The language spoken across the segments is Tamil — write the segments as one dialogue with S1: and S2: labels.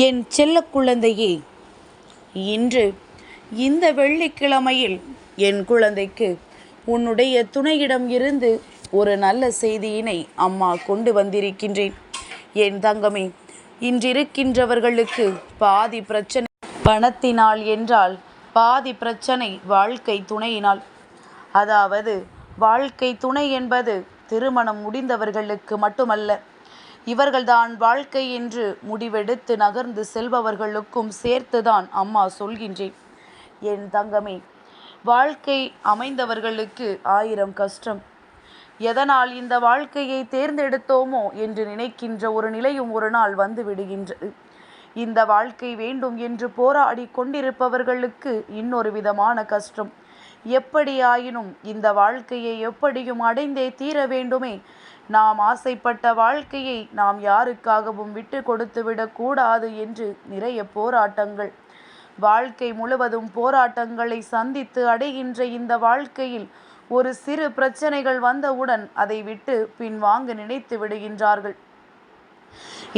S1: என் செல்ல குழந்தையே இன்று இந்த வெள்ளிக்கிழமையில் என் குழந்தைக்கு உன்னுடைய துணையிடம் இருந்து ஒரு நல்ல செய்தியினை அம்மா கொண்டு வந்திருக்கின்றேன். என் தங்கமே இன்றிருக்கின்றவர்களுக்கு பாதி பிரச்சனை பணத்தினால் என்றால் பாதி பிரச்சனை வாழ்க்கை துணையினால். அதாவது வாழ்க்கை துணை என்பது திருமணம் முடிந்தவர்களுக்கு மட்டுமல்ல இவர்கள்தான் வாழ்க்கை என்று முடிவெடுத்து நகர்ந்து செல்பவர்களுக்கும் சேர்த்துதான் அம்மா சொல்கின்றேன். என் தங்கமே வாழ்க்கை அமைந்தவர்களுக்கு ஆயிரம் கஷ்டம். எதனால் இந்த வாழ்க்கையை தேர்ந்தெடுத்தோமோ என்று நினைக்கின்ற ஒரு நிலையும் ஒரு நாள் வந்து விடுகின்றது. இந்த வாழ்க்கை வேண்டும் என்று போராடி கொண்டிருப்பவர்களுக்கு இன்னொரு விதமான கஷ்டம். எப்படியாயினும் இந்த வாழ்க்கையை எப்படியும் அடைந்தே தீர வேண்டுமே நாம் ஆசைப்பட்ட வாழ்க்கையை நாம் யாருக்காகவும் விட்டு கொடுத்து விடக்கூடாது என்று நிறைய போராட்டங்கள். வாழ்க்கை முழுவதும் போராட்டங்களை சந்தித்து அடைகின்ற இந்த வாழ்க்கையில் ஒரு சிறு பிரச்சனைகள் வந்தவுடன் அதை விட்டு பின்வாங்க நினைத்து விடுகின்றார்கள்.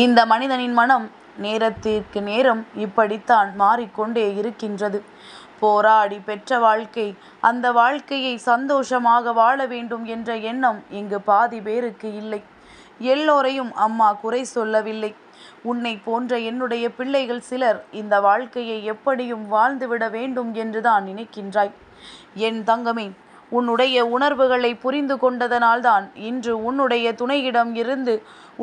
S1: இந்த மனிதனின் மனம் நேரத்திற்கு நேரம் இப்படித்தான் மாறிக்கொண்டே இருக்கின்றது. போராடி பெற்ற வாழ்க்கை அந்த வாழ்க்கையை சந்தோஷமாக வாழ வேண்டும் என்ற எண்ணம் இங்கு பாதி பேருக்கு இல்லை. எல்லோரையும் அம்மா குறை சொல்லவில்லை. உன்னை போன்ற என்னுடைய பிள்ளைகள் சிலர் இந்த வாழ்க்கையை எப்படியும் வாழ்ந்துவிட வேண்டும் என்றுதான் நினைக்கின்றாய். என் தங்கமே உன்னுடைய உணர்வுகளை புரிந்து கொண்டதனால்தான் இன்று உன்னுடைய துணையிடம் இருந்து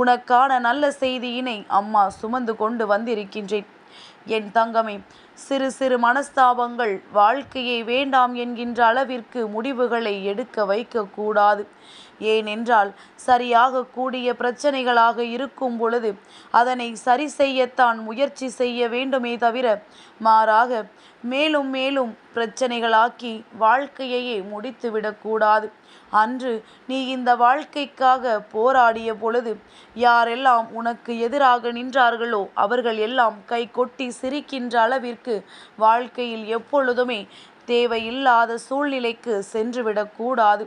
S1: உனக்கான நல்ல செய்தியினை அம்மா சுமந்து கொண்டு வந்திருக்கின்றேன். என் தங்கமே சிறு சிறு மனஸ்தாபங்கள் வாழ்க்கையை வேண்டாம் என்கின்ற அளவிற்கு முடிவுகளை எடுக்க வைக்கக்கூடாது. ஏனென்றால் சரியாக கூடிய பிரச்சனைகளாக இருக்கும் பொழுது அதனை சரி செய்யத்தான் முயற்சி செய்ய வேண்டுமே தவிர மாறாக மேலும் மேலும் பிரச்சனைகளாக்கி வாழ்க்கையையே முடித்துவிடக்கூடாது. அன்று நீ இந்த வாழ்க்கைக்காக போராடிய பொழுது யாரெல்லாம் உனக்கு எதிராக நின்றார்களோ அவர்கள் எல்லாம் கை கொட்டி சிரிக்கின்ற அளவிற்கு வாழ்க்கையில் எப்பொழுதுமே தேவையில்லாத சூழ்நிலைக்கு சென்றுவிடக்கூடாது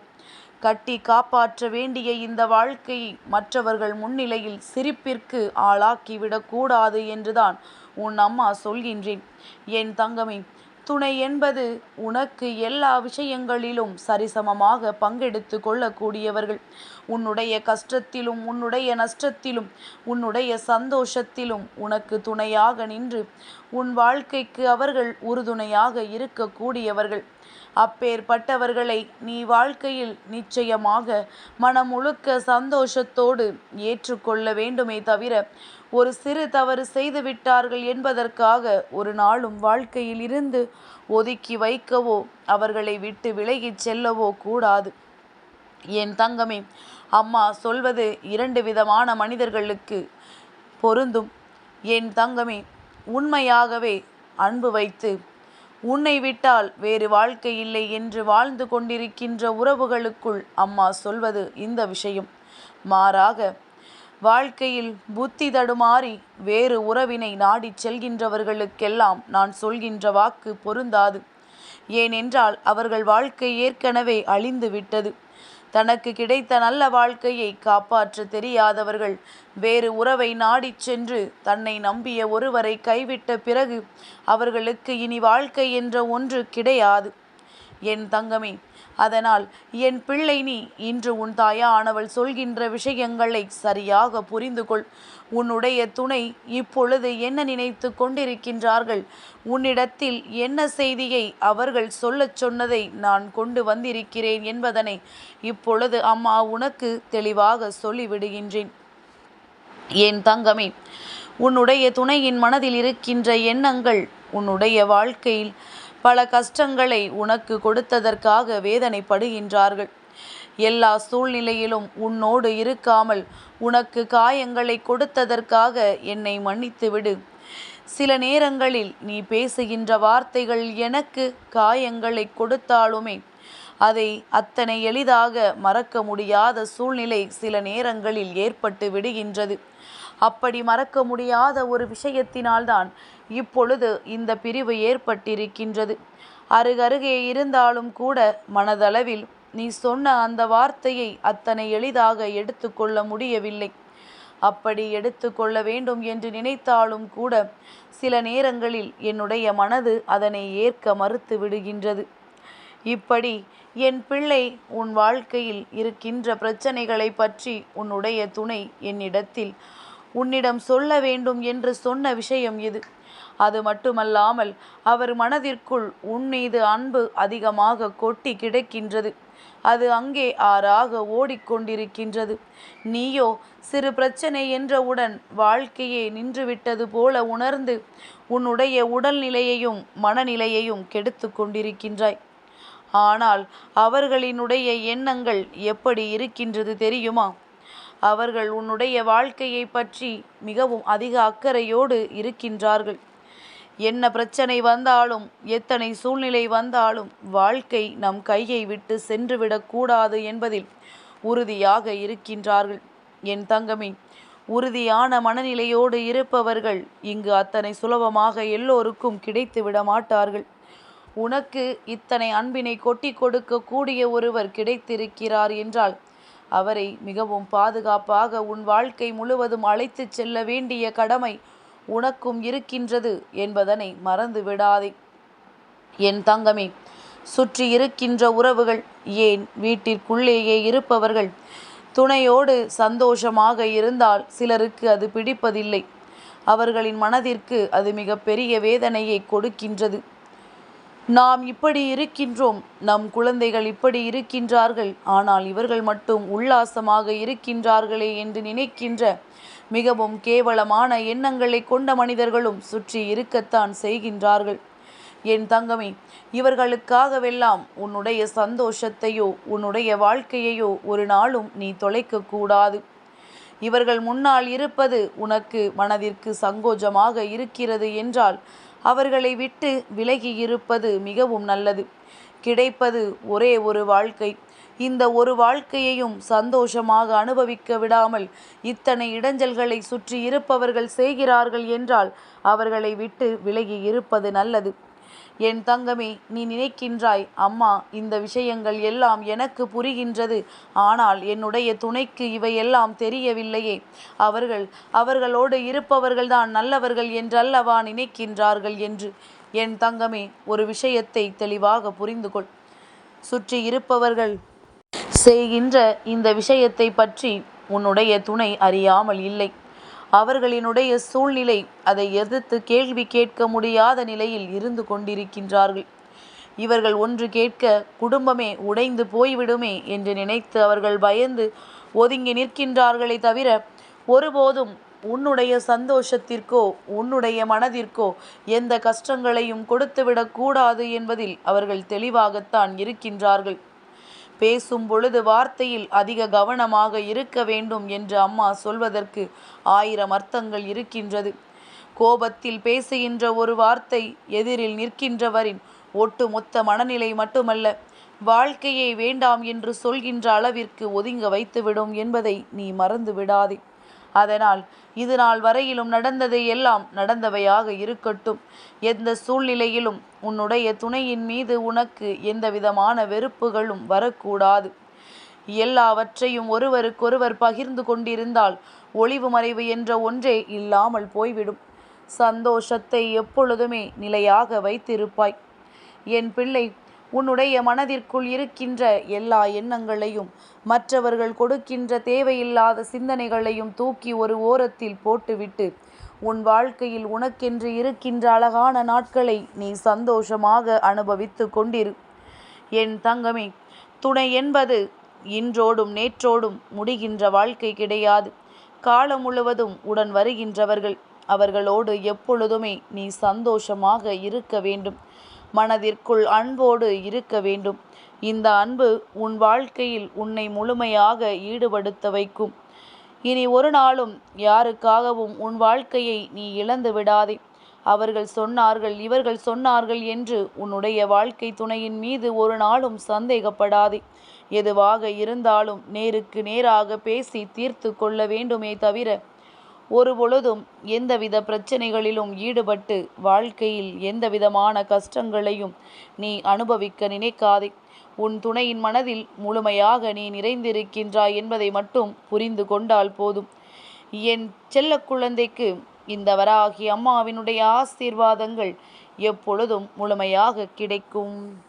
S1: கட்டி காப்பாற்ற வேண்டிய இந்த வாழ்க்கையை மற்றவர்கள் முன்னிலையில் சிரிப்பிற்கு ஆளாக்கிவிடக்கூடாது என்றுதான் உன் அம்மா சொல்கின்றேன். என் தங்கமே துணை என்பது உனக்கு எல்லா விஷயங்களிலும் சரிசமமாக பங்கெடுத்து கொள்ளக்கூடியவர்கள். உன்னுடைய கஷ்டத்திலும் உன்னுடைய நஷ்டத்திலும் உன்னுடைய சந்தோஷத்திலும் உனக்கு துணையாக நின்று உன் வாழ்க்கைக்கு அவர்கள் உறுதுணையாக இருக்கக்கூடியவர்கள். அப்பேற்பட்டவர்களை நீ வாழ்க்கையில் நிச்சயமாக மனமுழுக்க சந்தோஷத்தோடு ஏற்றுக்கொள்ள வேண்டுமே தவிர ஒரு சிறு தவறு செய்து விட்டார்கள் என்பதற்காக ஒரு நாளும் வாழ்க்கையில் இருந்து ஒதுக்கி வைக்கவோ அவர்களை விட்டு விலகிச் செல்லவோ கூடாது. என் தங்கமே அம்மா சொல்வது இரண்டு விதமான மனிதர்களுக்கு பொருந்தும். என் தங்கமே உண்மையாகவே அன்பு வைத்து உன்னை விட்டால் வேறு வாழ்க்கை இல்லை என்று வாழ்ந்து கொண்டிருக்கின்ற உறவுகளுக்குள் அம்மா சொல்வது இந்த விஷயம். மாறாக வாழ்க்கையில் புத்தி தடுமாறி வேறு உறவினை நாடிச் செல்கின்றவர்களுக்கெல்லாம் நான் சொல்கின்ற வாக்கு பொருந்தாது. ஏனென்றால் அவர்கள் வாழ்க்கை ஏற்கனவே அழிந்து விட்டது. தனக்கு கிடைத்த நல்ல வாழ்க்கையை காப்பாற்ற தெரியாதவர்கள் வேறு உறவை நாடிச் சென்று தன்னை நம்பிய ஒருவரை கைவிட்ட பிறகு அவர்களுக்கு இனி வாழ்க்கை என்ற ஒன்று கிடையாது. என் தங்கமே அதனால் என் பிள்ளை நீ இன்று உன் தாயானவள் சொல்கின்ற விஷயங்களை சரியாக புரிந்து கொள் உன்னுடைய துணை இப்பொழுது என்ன நினைத்து கொண்டிருக்கின்றார்கள்? உன்னிடத்தில் என்ன செய்தியை அவர்கள் சொல்லச் சொன்னதை நான் கொண்டு வந்திருக்கிறேன் என்பதனை இப்பொழுது அம்மா உனக்கு தெளிவாக சொல்லிவிடுகின்றேன். என் தங்கமே உன்னுடைய துணையின் மனதில் இருக்கின்ற எண்ணங்கள் உன்னுடைய வாழ்க்கையில் பல கஷ்டங்களை உனக்கு கொடுத்ததற்காக வேதனைப்படுகின்றார்கள். எல்லா சூழ்நிலையிலும் உன்னோடு இருக்காமல் உனக்கு காயங்களை கொடுத்ததற்காக என்னை மன்னித்துவிடு. சில நேரங்களில் நீ பேசுகின்ற வார்த்தைகள் எனக்கு காயங்களை கொடுத்தாலுமே அதை அத்தனை எளிதாக மறக்க முடியாத சூழ்நிலை சில நேரங்களில் ஏற்பட்டு விடுகின்றது. அப்படி மறக்க முடியாத ஒரு விஷயத்தினால்தான் இப்பொழுது இந்த பிரிவு ஏற்பட்டிருக்கின்றது. அருகருகே இருந்தாலும் கூட மனதளவில் நீ சொன்ன அந்த வார்த்தையை அத்தனை எளிதாக எடுத்துக்கொள்ள முடியவில்லை. அப்படி எடுத்து கொள்ள வேண்டும் என்று நினைத்தாலும் கூட சில நேரங்களில் என்னுடைய மனது அதனை ஏற்க மறுத்து விடுகின்றது. இப்படி என் பிள்ளை உன் வாழ்க்கையில் இருக்கின்ற பிரச்சனைகளை பற்றி உன்னுடைய துணை என்னிடத்தில் உன்னிடம் சொல்ல வேண்டும் என்று சொன்ன விஷயம் இது. அது மட்டுமல்லாமல் அவர் மனதிற்குள் உன் மீது அன்பு அதிகமாக கொட்டி கிடக்கின்றது. அது அங்கே ஆறாக ஓடிக்கொண்டிருக்கின்றது. நீயோ சிறு பிரச்சனை என்றவுடன் வாழ்க்கையே நின்றுவிட்டது போல உணர்ந்து உன்னுடைய உடல்நிலையையும் மனநிலையையும் கெடுத்து கொண்டிருக்கின்றாய். ஆனால் அவர்களினுடைய எண்ணங்கள் எப்படி இருக்கின்றது தெரியுமா? அவர்கள் உன்னுடைய வாழ்க்கையை பற்றி மிகவும் அதிக அக்கறையோடு இருக்கின்றார்கள். என்ன பிரச்சனை வந்தாலும் எத்தனை சூழ்நிலை வந்தாலும் வாழ்க்கை நம் கையை விட்டு சென்றுவிடக்கூடாது என்பதில் உறுதியாக இருக்கின்றார்கள். என் தங்கமே உறுதியான மனநிலையோடு இருப்பவர்கள் இங்கு அத்தனை சுலபமாக எல்லோருக்கும் கிடைத்து விட மாட்டார்கள். உனக்கு இத்தனை அன்பினை கொட்டி கொடுக்கக்கூடிய ஒருவர் கிடைத்திருக்கிறார் என்றால் அவரை மிகவும் பாதுகாப்பாக உன் வாழ்க்கை முழுவதும் அழைத்துச் செல்ல வேண்டிய கடமை உனக்கும் இருக்கின்றது என்பதனை மறந்து விடாதே. என் தங்கமே சுற்றி இருக்கின்ற உறவுகள் ஏன் வீட்டிற்குள்ளேயே இருப்பவர்கள்? துணையோடு சந்தோஷமாக இருந்தால் சிலருக்கு அது பிடிப்பதில்லை. அவர்களின் மனதிற்கு அது மிகப்பெரிய வேதனையை கொடுக்கின்றது. நாம் இப்படி இருக்கின்றோம். நம் குழந்தைகள் இப்படி இருக்கின்றார்கள். ஆனால் இவர்கள் மட்டும் உல்லாசமாக இருக்கின்றார்களே என்று நினைக்கின்ற மிகவும் கேவலமான எண்ணங்களை கொண்ட மனிதர்களும் சுற்றி இருக்கத்தான் செய்கின்றார்கள். என் தங்கமே இவர்களுக்காகவெல்லாம் உன்னுடைய சந்தோஷத்தையோ உன்னுடைய வாழ்க்கையையோ ஒரு நாளும் நீ தொலைக்கக்கூடாது இவர்கள் முன்னால் இருப்பது உனக்கு மனதிற்கு சங்கோஜமாக இருக்கிறது என்றால் அவர்களை விட்டு விலகி இருப்பது மிகவும் நல்லது. கிடைப்பது ஒரே ஒரு வாழ்க்கை. இந்த ஒரு வாழ்க்கையையும் சந்தோஷமாக அனுபவிக்க விடாமல் இத்தனை இடைஞ்சல்களை சுற்றி இருப்பவர்கள் செய்கிறார்கள் என்றால் அவர்களை விட்டு விலகி இருப்பது நல்லது. என் தங்கமே நீ நினைக்கின்றாய் அம்மா இந்த விஷயங்கள் எல்லாம் எனக்கு புரிகின்றது. ஆனால் என்னுடைய துணைக்கு இவையெல்லாம் தெரியவில்லையே. அவர்கள் அவர்களோடு இருப்பவர்கள்தான் நல்லவர்கள் என்றல்லவா நினைக்கின்றார்கள் என்று. என் தங்கமே ஒரு விஷயத்தை தெளிவாக புரிந்து கொள் சுற்றி இருப்பவர்கள் செய்கின்ற இந்த விஷயத்தை பற்றி உன்னுடைய துணை அறியாமல் இல்லை. அவர்களினுடைய சூழ்நிலை அதை எதிர்த்து கேள்வி கேட்க முடியாத நிலையில் இருந்து கொண்டிருக்கின்றார்கள். இவர்கள் ஒன்று கேட்க குடும்பமே உடைந்து போய்விடுமே என்று நினைத்து அவர்கள் பயந்து ஒதுங்கி நிற்கின்றார்களே தவிர ஒருபோதும் உன்னுடைய சந்தோஷத்திற்கோ உன்னுடைய மனதிற்கோ எந்த கஷ்டங்களையும் கொடுத்துவிடக்கூடாது என்பதில் அவர்கள் தெளிவாகத்தான் இருக்கின்றார்கள். பேசும் பொழுது வார்த்தையில் அதிக கவனமாக இருக்க வேண்டும் என்று அம்மா சொல்வதற்கு ஆயிரம் அர்த்தங்கள் இருக்கின்றது. கோபத்தில் பேசுகின்ற ஒரு வார்த்தை எதிரில் நிற்கின்றவரின் ஒட்டுமொத்த மனநிலை மட்டுமல்ல வாழ்க்கையை வேண்டாம் என்று சொல்கின்ற அளவிற்கு ஒதுங்க வைத்துவிடும் என்பதை நீ மறந்து விடாதே அதனால் இது நாள் வரையிலும் நடந்ததை எல்லாம் நடந்தவையாக இருக்கட்டும். எந்த சூழ்நிலையிலும் உன்னுடைய துணையின் மீது உனக்கு எந்த விதமான வெறுப்புகளும் வரக்கூடாது. எல்லாவற்றையும் ஒருவருக்கொருவர் பகிர்ந்து கொண்டிருந்தால் ஒளிவு மறைவு என்ற ஒன்றே இல்லாமல் போய்விடும். சந்தோஷத்தை எப்பொழுதுமே நிலையாக வைத்திருப்பாய். என் பிள்ளை உன்னுடைய மனதிற்குள் இருக்கின்ற எல்லா எண்ணங்களையும் மற்றவர்கள் கொடுக்கின்ற தேவையில்லாத சிந்தனைகளையும் தூக்கி ஒரு ஓரத்தில் போட்டுவிட்டு உன் வாழ்க்கையில் உனக்கென்று இருக்கின்ற அழகான நாட்களை நீ சந்தோஷமாக அனுபவித்து கொண்டிரு. என் தங்கமே துணை என்பது இன்றோடும் நேற்றோடும் முடிகின்ற வாழ்க்கை கிடையாது. காலம் முழுவதும் உடன் வருகின்றவர்கள் அவர்களோடு எப்பொழுதுமே நீ சந்தோஷமாக இருக்க வேண்டும். மனதிற்குள் அன்போடு இருக்க வேண்டும். இந்த அன்பு உன் வாழ்க்கையில் உன்னை முழுமையாக ஈடுபடுத்த வைக்கும். இனி ஒரு நாளும் யாருக்காகவும் உன் வாழ்க்கையை நீ இழந்து விடாதே. அவர்கள் சொன்னார்கள் இவர்கள் சொன்னார்கள் என்று உன்னுடைய வாழ்க்கை துணையின் மீது ஒரு நாளும் சந்தேகப்படாதே. எதுவாக இருந்தாலும் நேருக்கு நேராக பேசி தீர்த்து கொள்ள வேண்டுமே தவிர ஒரு பொழுதும் எந்தவித பிரச்சனைகளிலும் ஈடுபட்டு வாழ்க்கையில் எந்தவிதமான கஷ்டங்களையும் நீ அனுபவிக்க நினைக்காதே. உன் துணையின் மனதில் முழுமையாக நீ நிறைந்திருக்கின்றாய் என்பதை மட்டும் புரிந்து கொண்டால் போதும். என் செல்ல குழந்தைக்கு இந்த வராகி அம்மாவினுடைய ஆசீர்வாதங்கள் எப்பொழுதும் முழுமையாக கிடைக்கும்.